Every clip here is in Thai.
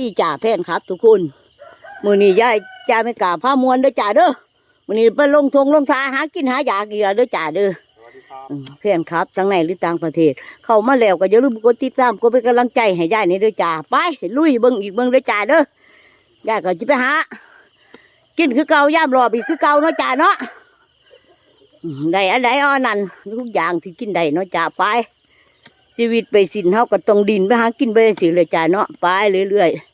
ดีจ่าแพนครับ ทุกคนมือนี้ยายจ่าไม่กล้าพามวนเด้อจ่าเด้อมือนี้ไปลงทงลงทาหากินหายากอีกแล้วเด้อจ่าเด้อสวัสดีครับอืมแพนครับทั้งในหรือต่างประเทศ เข้ามาแล้วก็อย่าลืมกดติดตามกดเป็นกำลังใจให้ยายนี่เด้อจ่าไปลุยเบิ่งอีกเบิ่งเด้อจ่าเด้อยายก็จะไปหากินคือเก่าย่ามรอบอีกคือเก่าเนาะจ่าเนาะได้อันใดอาอันนั้นทุกอย่างที่กินได้เนาะจ่าไปชีวิตไปสินเฮาก็ต้องดินไปหากินไปสิเลยจ่าเนาะไปเรื่อยๆ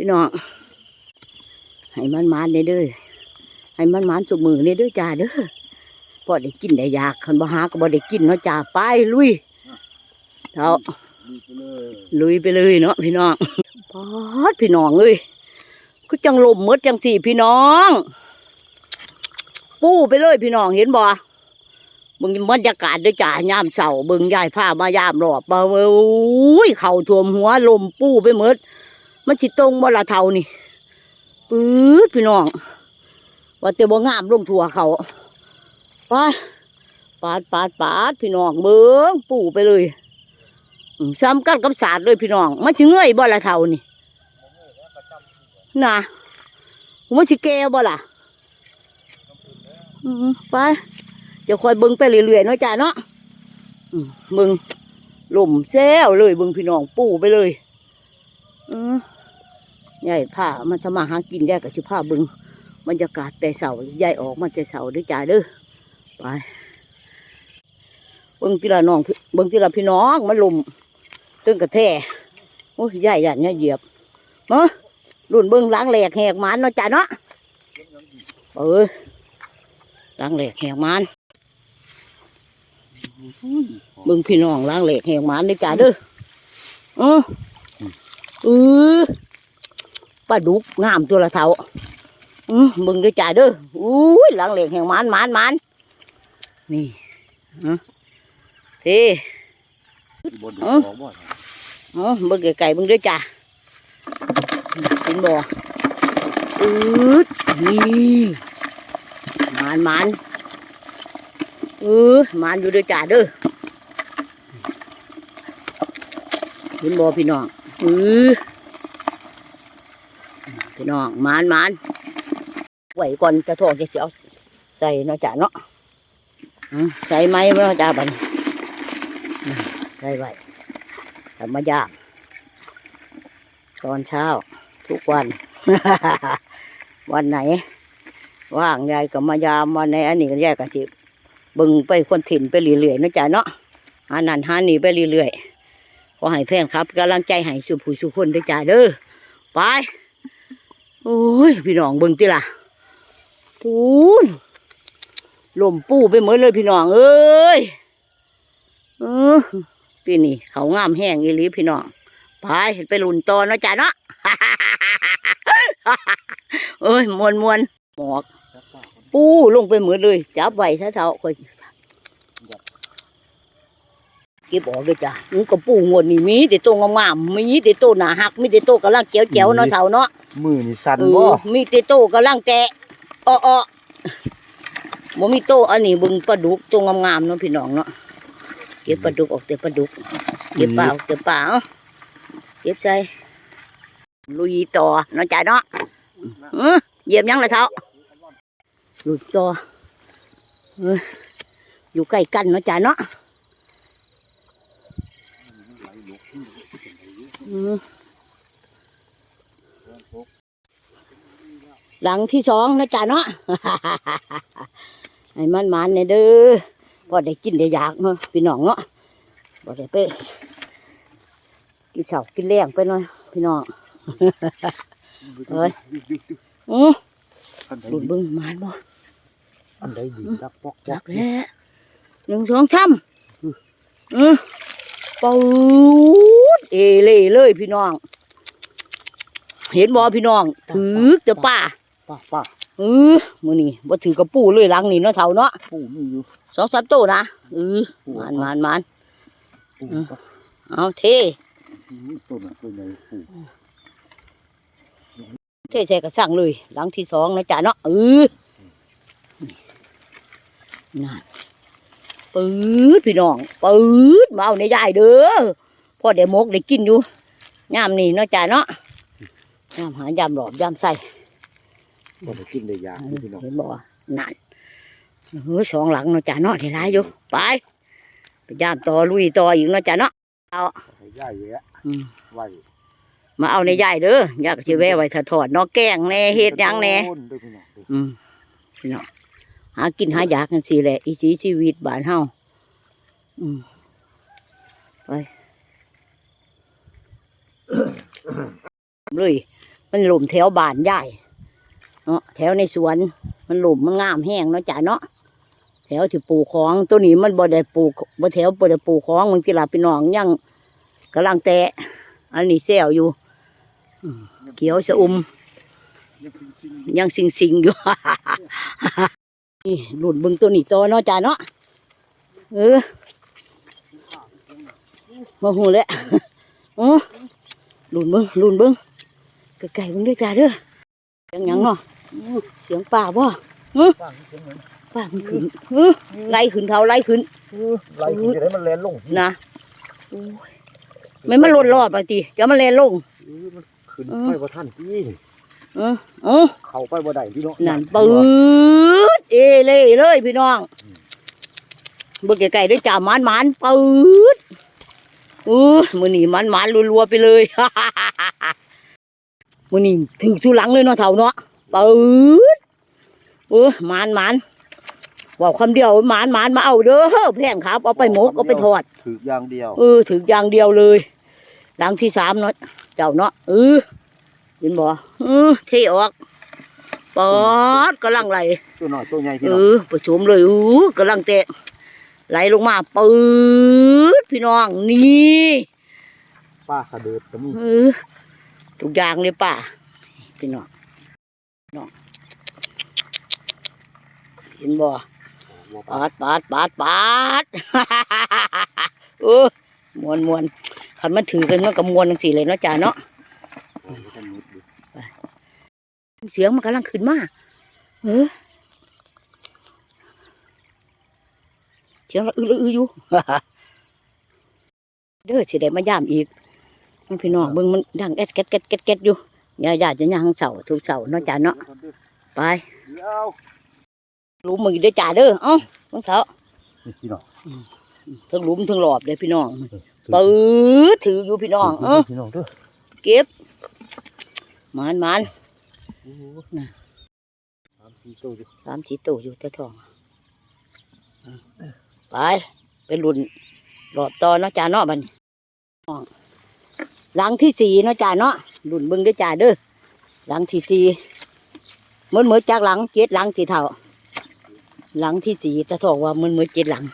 พี่น้องให้มันมานเด้อให้มันมานสุมือนี่เด้อจ่าเด้อพอได้กินได้อยากคันบ่หาก็บ่ได้กินเนาะจ่าไปลุยเท่าลุยไปเลยเนาะพี่น้องปอดพี่น้องเอ้ยก็จังลมมดจังสี่พี่น้อง ปู้ไปเลยพี่น้องเห็นบ่บิ่งบรรยากาศเด้วยจ้าย่ามเสาบิ่งยายผ้ามายามรอบบ่เว้ยอุ้ยเข่าท่วมหัวลมปู้ไปหมด มันสิตรงบ่ละเทานี่ปื๊ดพี่น้อง ว่าแต่บ่งามลงทั่วเขาไปปาดปาดปาดพี่น้องเบิ่งปู่ไปเลยซ้ำกันกับศาสตร์เลยพี่น้อง มันสิเงยบ่ละเทานี่น่ะมันสิแก่บ่ล่ะไปเดี๋ยวคอยเบิ่งไปเรื่อยๆเนาะจ้าเนาะอืมเบิ่งลมแซวเลยเบิ่งพี่น้องปู่ไปเลย อืม ใหญ่ผ้ามันสมาหากินได้กับชิผ้าบิ่งบรรยากาศแต่เสาใหญ่ออกมาแต่เสาด้อจ้าเด้อไปเบิ่งที่ละน้องเบิ่งที่ละพี่น้องมันลมตึงกระแทโอ้ยใหญ่ยันเนี่ยเหยียบเนาะรุ่นเบิ้งล้างแหลกแหกมันเนาะจ้ะเนาะเออล้างแหลกแหกมันเบิ้งพี่น้องล้างแหลกแหกมันด้อจ้ะเด้อเออเออ ปลาดุกงามตัวละเท่าอือเบิ้งเด้อจ้ะเด้ออุ้ยล้างแหลกแหกหมันหมันหมันนี่ฮะเท่บนดูเอ้าของบ่อ๋อเบิ่งไก่ๆเบิ่งด้วยจ้ะเห็นบ่อืดนี่มานมานเออมานอยู่ด้วยจ้ะเด้อเห็นบ่พี่น้องเออ พี่น้องมานมานไหวก่อนจะทอดจะเสียวใส่เนาะจ้ะเนาะใส่ไหมเนาะจ้ะบันใส่ไว้ทำมาย่างตอนเช้า ทุกวัน วันไหน ว่างยายก็มายามวันไหนอันนี้ก็ยายก็สิบึงไปคนถิ่นไปเรื่อยๆนะจ๊ะเนาะหานันหานี่ไปเรื่อยๆขอให้แฟนครับกำลังใจให้สุผู้สุคนด้วยจ้าเด้อไป โอ้ย พี่น้องเบิ่งติล่ะปูนลมปูไปหมดเลยพี่น้องเอ้ยเออปีนี้เขางามแห้งอีหลีพี่น้องไปไปลุนตอเนาะจ้ะเนาะเอ้ยมวนมวนหมอก ปูลงไปเหมือนเลยจับไว้ซะเท่าคอยเก็บออกเลยจ้ะมันก็ปูงวดนี่มีแต่ตัวงามๆมีแต่ตัวหนาหักมีแต่ตัวกำลังเจียวเจียวเนาะเท่าเนาะ มือนี่สั่นเอบ่อมีแต่โตกำลังแกะอ้อๆบ่มีโตอันนี้เบิ่งปลาดุกตัวงามๆเนาะพี่น้องเนาะเก็บปลาดุกออกแต่ปลาดุกเก็บเปล่าเก็บเปล่าเก็บใส่ลุยต่อเนาะจ้าเนาะเออเหยียบยังละเท้าลุยต่อเอออยู่ใกล้กันเนาะจ้าเนาะเออ หลังที่สองนะจ๊ะเนาะให้มันมันเนี่ยเด้อพอได้กินได้อยากเนาะพี่น้องเนาะพอได้ไปกินเสากินแรงไปหน่อยพี่น้องเอ้ยอืออันใดดูดดีเบิ้งมันบ่อันใดดีดักปอกปอรักกแล้วหนึ่งสองสามอือปูดเอเล่เลยพี่น้อง เห็นบ่พี่น้องถือแต่ป้าป้าป้าเออมือนี่บ่ถือกระปูเลยหลังนี่เนาะเท่าเนาะปูมีอยู่สองสามตัวนะเออมันมันมันปูอืมก็เอาเทมีตัวนั้นตัวใหญ่ปูเทใส่กระสังเลย หลังที่สองนะจ๊ะเนาะเออนั่นปื๊ดพี่น้องปื๊ดมาเอาในยายเด้อพ่อได้หมกได้กินอยู่ยามนี่เนาะจ๊ะเนาะ ย่ำหายำหลอบย่ำใส่ก็ไปกินได้ยากพี่น้องเห็นบ่นั่นเฮ้ยสองหลังเนาะจ้าเนาะที่ร้ายอยู่ไปไปย่ำต่อลุยต่ออีกเนาะจ้าเนาะให้ย่ายแยะอืมไว้มาเอาในใหญ่เด้ออยากจะแวะไว้ถ้าถอดเนาะแกงแหน่เฮ็ดหยังแหน่โอนเด้อพี่น้องเด้ออืมพี่น้องหากินหายากกันสิแหละอีสีชีวิตบ้านเฮาอืมไปเลย มันหลุมแถวบ้านใหญ่เนาะแถวในสวนมันหลุมมันงามแห้งเนาะจ้ะเนาะแถวที่ปลูกของตัวนี้มันบ่ได้ปลูกบ่แถวบ่ได้ปลูกของมันกีฬาพี่น้องยังกำลังแตะอันนี้แซวอยู่เขียวสะอุ่มยังสิงสิงอยู่นี่หลุดบึงตัวนี้ตัวเนาะจ้าเนาะเออมาหูเลยโอ้หลุนเบิ้งหลุนเบิ้ง ไก่ๆเบิ้งด้วยจ้าเด้อเสียงหยังเนาะเสียงป่าบ่ๆฟังเสียงเหมือนป่ามันขึ้นเออไล่ขึ้นเท้าไล่ขึ้นไล่กินจะได้มันแล่นลงนะโอ้ยไม่มันหล่นรอดไปทีจะมันแลนลงเออมันขึ้นอืมไปบ่ทันพี่เออเออ เข้าไปบ่ได้พี่น้องนั่นปืดเอเล่เลยพี่น้องเบิ่งไก่ๆด้วยจ่ามันมันๆปืดอู้มือนี่มันมันๆรัวๆไปเลย มือนี่ถึงสุหลังเลยเนาะเท่าเนาะปืดเออมันมันๆบอกคำเดียวมันมันๆมาเอาเด้อแพนครับเอาไปหมกเอาไปทอดถืออย่างเดียวเออถึงอย่างเดียวเลย หลังที่สามเนาะเจ้าเนาะเออเห็นบ่เออเทออกปอดกำลังไหลตัวน้อยตัวใหญ่พี่เอน้องอผสมเลยอู้กำลังเตะไหลลงมาปืดพี่น้องนี่ป้าสะเดิดก็มีเออ ทุกอย่างเลยป่าพี่น้องน้องเห็นบ่บ่ปาดปาดปาดปาดเออมวนมวนคันมันถือกันมันก็มวนจังสี่เลยเนาะจ้าเนาะบ่ทันมุดอยู่เสียงมันกำลังขึ้นมาเออเสียงละอื้อละอื้ออยู่เด้อสิได้มาย่ามอีกมัน พี่น้องเบิ่งมันดังแอดแก๊ดแก๊ดแก๊ดแก๊ดอยู่อย่าอย่าจะย่างเสาทุกเสาเนาะจ้าเนาะไปเดี๋ยวหลุมมึงได้อจ้าเด้อเอ้าต้องเถานี่พี่น้องทั้งหลุมทั้งหลอบเลยพี่น้องถือปื้อถืออยู่พี่น้อง เออพี่น้องเด้อเก็บมันมันโอ้น่ะสามสี่ตัวอยู่สามสีโตวอยู่แต่ทองไปไปหลุนหลอบต่อเนาะจ้าเนาะบัดน หลังที่สี่เนาะจ้าเนาะหลุนเบิ่งได้อจ้าเด้อหลังที่สี่เหมือนเหมือนจากหลังเจ็ดหลังที่เท่า หลังที่สี่ตะทองว่าเหมือนเหมือนเจ็ดหลัง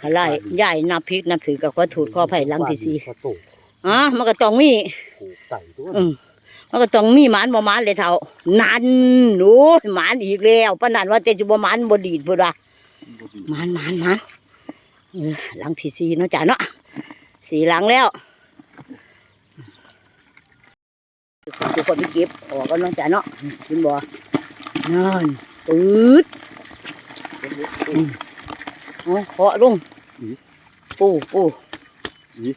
ขลายย่ายนับพริกนับถือกับขอถูดขอไผ่หลังที่สี่ปลาโตอะมันก็ต้องมีผูกไก่ตัวอืมมันก็ต้องมีหมานบ่หมานเลยเท่านั่นโอ้ยหมานอีกแล้วปานนั้นว่าจะจะบ่หมานบ่ดีดพุ่นว่าบ่ดีหมานหมานหมานเออหลังที่สี่เนาะจ้ะเนาะสี่หลังแล้ว ทุกคนไปเก็บออกกันเนาะจ้ะเนาะเห็นบ่นั่นปืดเอาเคาะลงปูปูนี่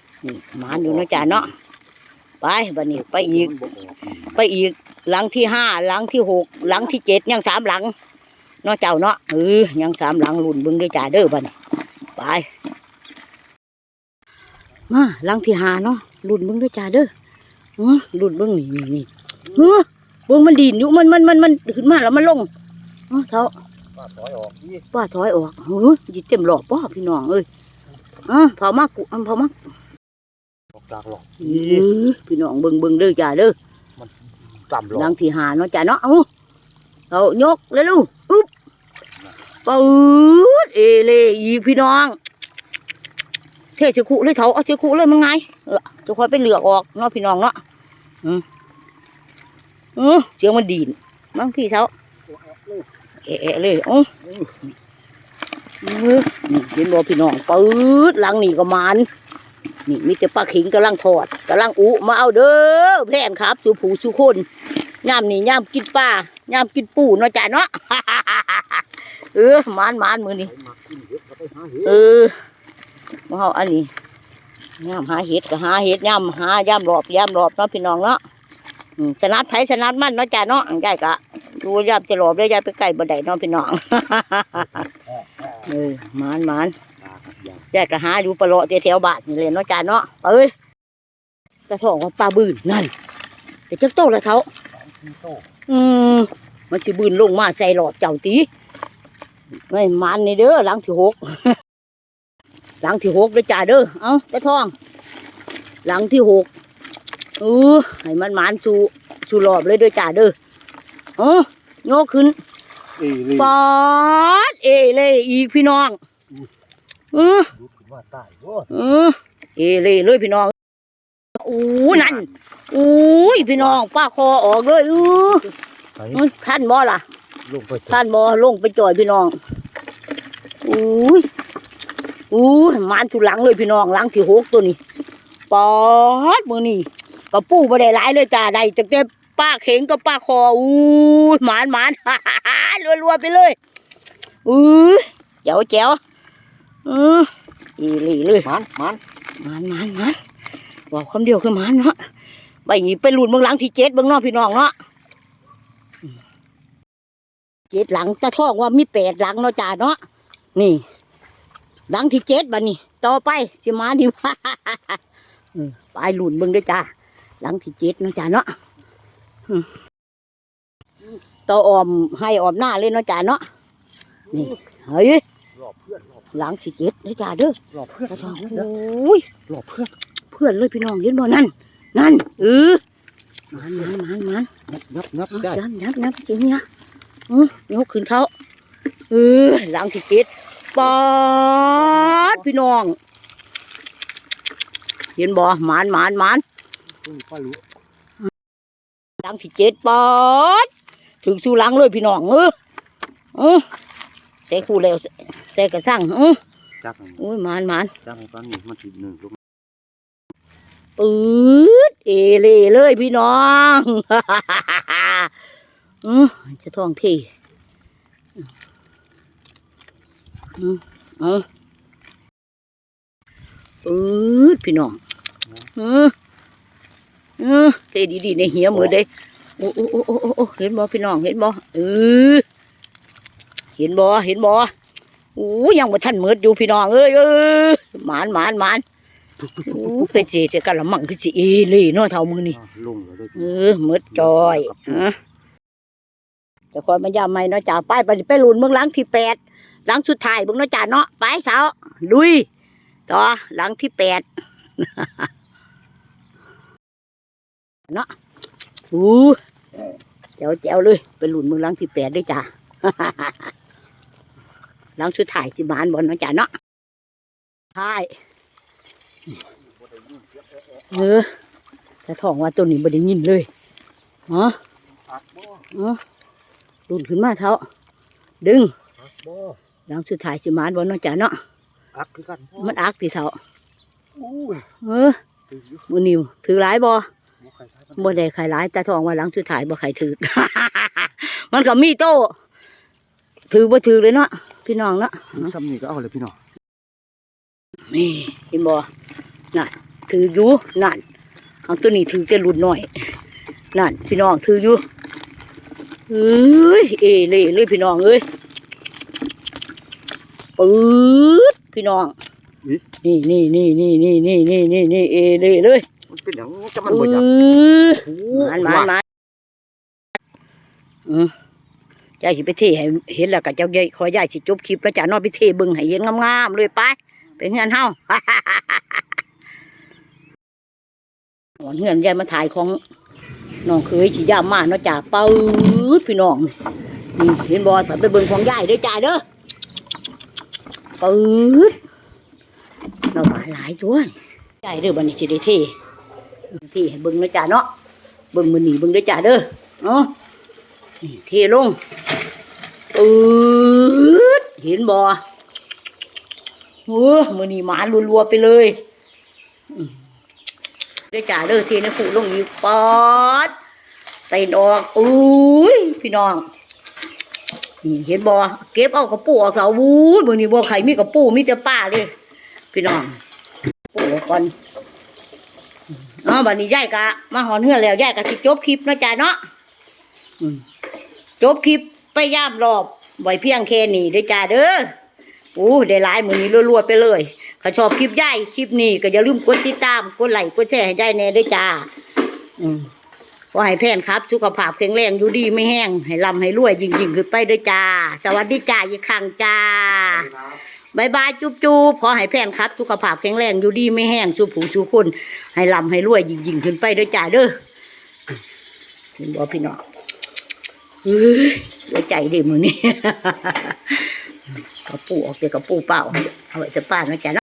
หมานอยู่เนาะจ้ะเนาะไปบัดนี้ไปอีกมันบ่ออกอีก ไปอีกหลังที่ห้าหลังที่หกหลังที่เจ็ดยังสามหลังเนาะเจ้าเนาะเออยังสามหลังลุ่นเบึงด้วยจ่าเด้อบัดนไปมาหลังที่ห้าเนาะลุ่นเบึงด้วยจ่าเด้อ อื้อลุ่นเบึงนี่นี่นี่เฮ้อเบิ่งมันดินอยู่มันมันมันมันขึ้นมาแล้วมันลงเอ้าเท่าป้าถอยออกอีกป้าถอยออกเฮ้ยจิเต็มหลอกป้าพี่น้องเอ้ยอะเผามากุอันเผามาออกจากหลอกเออพี่น้องเบิ่งเบิ่งเด้อจ่าเด้อต่ำหลอหลักงที่หาเนาะจ้ะเนาะเอาเอายกเลยลูกอึ๊บปืดเอเล่อีกพี่น้องเทสิคุเลยเถาเอาสิคุเลยมันไงเออ จะคอยไปเหลือกออกเนาะพี่น้องเนาะอืมอือเสียงมันดีนมั้งพี่เถาเอะเอะเลยอืออือนี่เห็นบ่พี่น้องปื๊ดลังนี่ก็มันนี่มีแต่ปลาขิงกำลังทอดกำลังอุมาเอาเด้อแพนครับสู่ผูสู่คนย่ามนี่ย่ามกินปลาย่ามกินปูเนาะจ้ะเนาะเออมานมานมือนี่ไปมากินเห็ดก็ไปหาเห็ดเออมาเอาอันนี้ ย่ามหาเห็ดก็หาเห็ดย่ามหาย่ามหลอบย่ามหลอบเนาะพี่น้องเนาะสนัดไผสนัดมันเนาะจ้าเนาะยายก็ดูยามจะหลบเลยยายไปไก่บ่ได้เนาะพี่น้องเออมานมานตาครับยางยายก็หาอยู่ปลาเลาะแถวบานนี่เลยเนาะจ้าเนาะเอ้ยกระสองปลาบืนนั่นไปจักโตแล้วเขาที่โตอืมมันสิบืนลงมาใส่หลอดเจ้าตีไม่มันนี่เด้อหลังที่หก หลังที่หกเด้อจ้าเด้อ เอ้าแต่ทอง หลังที่หกเออให้มันมันสู่สู่หลอบเลยเด้อจ้าเด้อเอ้าโยกขึ้นเอ้ยเลยปอดเอเลยอีกพี่น้องเออดูขึ้นว่าตายโว้เออเอเลยเลยพี่น้องอู้นั่นอู้ยพี่น้องป้าคอออกเลยเออไอ้เอ้ยท่านบ่ล่ะลงไปท่านบ่ลงไปจ่อยพี่น้องอู้ย อู้ยมันสุดหลังเลยพี่น้องหลังที่หกตัวนี้ปอดมือนี่กระปูบ่ได้หลายเลยจ้าได้แต่แต่ป้าเข็งกับป้าคออู้ยหมานหมานรัวๆไปเลยอู้ยเจ๋วเจ๋วอืออีหลีเลยมันมันมันมันมันบอกคำเดียวคือมันเนาะไปหยีไปหลุดเมืองหลังที่เจ็ดเบื้องนอกพี่น้องเนาะเจ็ดหลังตะทองว่ามีแปดหลังเนาะจ่าเนาะนี่ หลังที่เจ็ดบัดนี้ต่อไปสิมาดีว่าเออไปหลุดเบิ่งเด้วยจ้าหลังที่เจ็ดเนาะจ่าเนาะอืมต่อออมให้ออมหน้าเลยเนาะจ่าเนาะนี่เฮ้ยหลอกเพื่อนหลอกหลังที่เจ็ดเด้อจ้าเด้อหลอกเพื่อนตะทองหลโอ้ยอกเพื่อนเพื่อนเลยพี่น้องเห็นบ่นั่นนั่นเออมันมันมันมันนับนับนับได้ยับยับยับเสียงเนี่ยอือยกขึ้นเขาเออหลังที่เจ็ด ปอดพี่น้อง เห็นบ่หมานหมานหมานอืมป้ารู้หลังที่เจ็ดปอดถึงสู่หลังเลยพี่น้องเออเออใส่คู่แล้วใส่กระสังเออจักโอ้ยหมานหมานจักให้ฟังนี่มันถึงหนึ่งลูกปืดเอเล่เลยพี่น้องอือจะท่องที อืมเอาปืดพี่น้องอืออือเทดีๆในเหี่ยมือเด้โอ้โอ้โอ้โอ้โอ้เห็นบ่พี่น้องเห็นบ่เออเห็นบ่เห็นบ่โอ้ยังบ่ทันเมืดอยู่พี่น้องเอ้ยเอ้ยหมานหมานหมานโอ้เป็นสิจะกะละมังคือสิเอเลยเนาะเท่ามือนี่อ่าลงเลยเออหมดจอยฮะแต่คนมันยามไม่เนาะจ่าไปไปไปลุนเมืองหลังที่แปด หลังสุดท้ายเบิ่งเนาะจ่าเนาะไปสาวลุย ต่อหลังที่แปดเนาะอู้แจ๋วแจ๋วเลยไปหลุนมืองหลังที่แปดด้วยจ้าหลังสุดท้ายสิบานบอลเนาะจ่าเนาะใช่เออแต่ท้องว่าตัวนี้บ่ได้ยินเลยเนาะอักบ่เนาะดุนขึ้นมาเท้าดึงอ หลังสุดท้ายสิมานบ่เนาะจ้ะเนาะอักคือกันบ่มันอักติเท้าอู้ยเออถืออยู่มื้อนี้ถือหลายบ่บ่ใครใช้กันบ่ได้ใครหลายแต่ท้องว่าหลังสุดท้ายบ่ใครถือมันก็มีโตถือบ่ถือเลยเนาะพี่น้องเนาะถือซ้ำนี่ก็เอาเลยพี่น้องนี่เห็นบ่น่ะถืออยู่นั่นเอาตัวนี้ถือแต่รุ่นน้อย นั่น พี่น้องถืออยู่เอ้ยเอเล่เลยพี่น้องเอ้ย ปื๊ดพี่น้องนี่นี่นี่นี่นี่นี่นี่นี่นี่เอเล่เลยมันเป็นอย่างจะมันปื๊บ่อยากดโอ้มานมานมานอืมยายสิไปเทให้เห็นแล้วก็เจ้ายายขอยายสิจบคลิปแล้วจ้ะเนอนไปเทเบิ่งให้เห็นงามๆเลยไปไปเฮือนเฮาหอนเฮือนยายมาถ่ายของน้องเคยสิย่ามาเนาะจ้ะปื๊ดพี่น้องนี่เห็นบ่ไปเบิ่งของยายเด้อจ้าเด้อ ปื๊ดเรามาหลายตัวยายเด้อบัดนี้สิได้เทเทให้เบิ่งเนาะจ้ะเนาะเบิ่งมื้อนี้เบิ่งเด้อจ้าเด้อเนาะนี่เทลงปื๊ดเห็นบ่โอ้มื้อนี้หมารัวๆไปเลยเด้อจ้าเด้อเทในขู่ลงอีกปอดเต้นออกอุ้ยพี่น้อง นี่เห็นบ่เก็บเอากระปูออกเสาวูดมือนี้บ่ใครมีกระปูมีแต่ป้าเลยพี่น้องปูก่อนเนาะบัดนี้ยายกะมาหอนเฮือแล้วยายกะสิจบคลิปนะจ้าเนาะจบคลิปไปย่ามรอบบ่อยเพียงแค่นี้ด้จ้าเด้อโอ้ได้หลายมือนี้รัวๆไปเลยถ้าชอบคลิปยายคลิปนี้ก็อย่าลืมกดติดตามกดไลค์กดแชร์ให้ยายแน่ด้จ้า อืม ขอให้แพนครับ สุขภาพแข็งแรงอยู่ดีไม่แห้ง ให้ร่ำให้รวยยิ่งๆขึ้นไปเด้อจ้า สวัสดีจ้าอีกครั้งจ้าบายบายจุ๊บจุ๊บขอให้แพนครับ สุขภาพแข็งแรงอยู่ดีไม่แห้งสู้ผู้สู้คน ให้ร่ำให้รวยยิ่งยิ่งๆขึ้นไปเด้อจ้าเด้อเห็นบ่พี่น้องเอ้ยหัวใจเดิมือนี่กระปูออกเดี๋ยวกระปูเปล่าเอาไว้จะป้านะจ๊ะ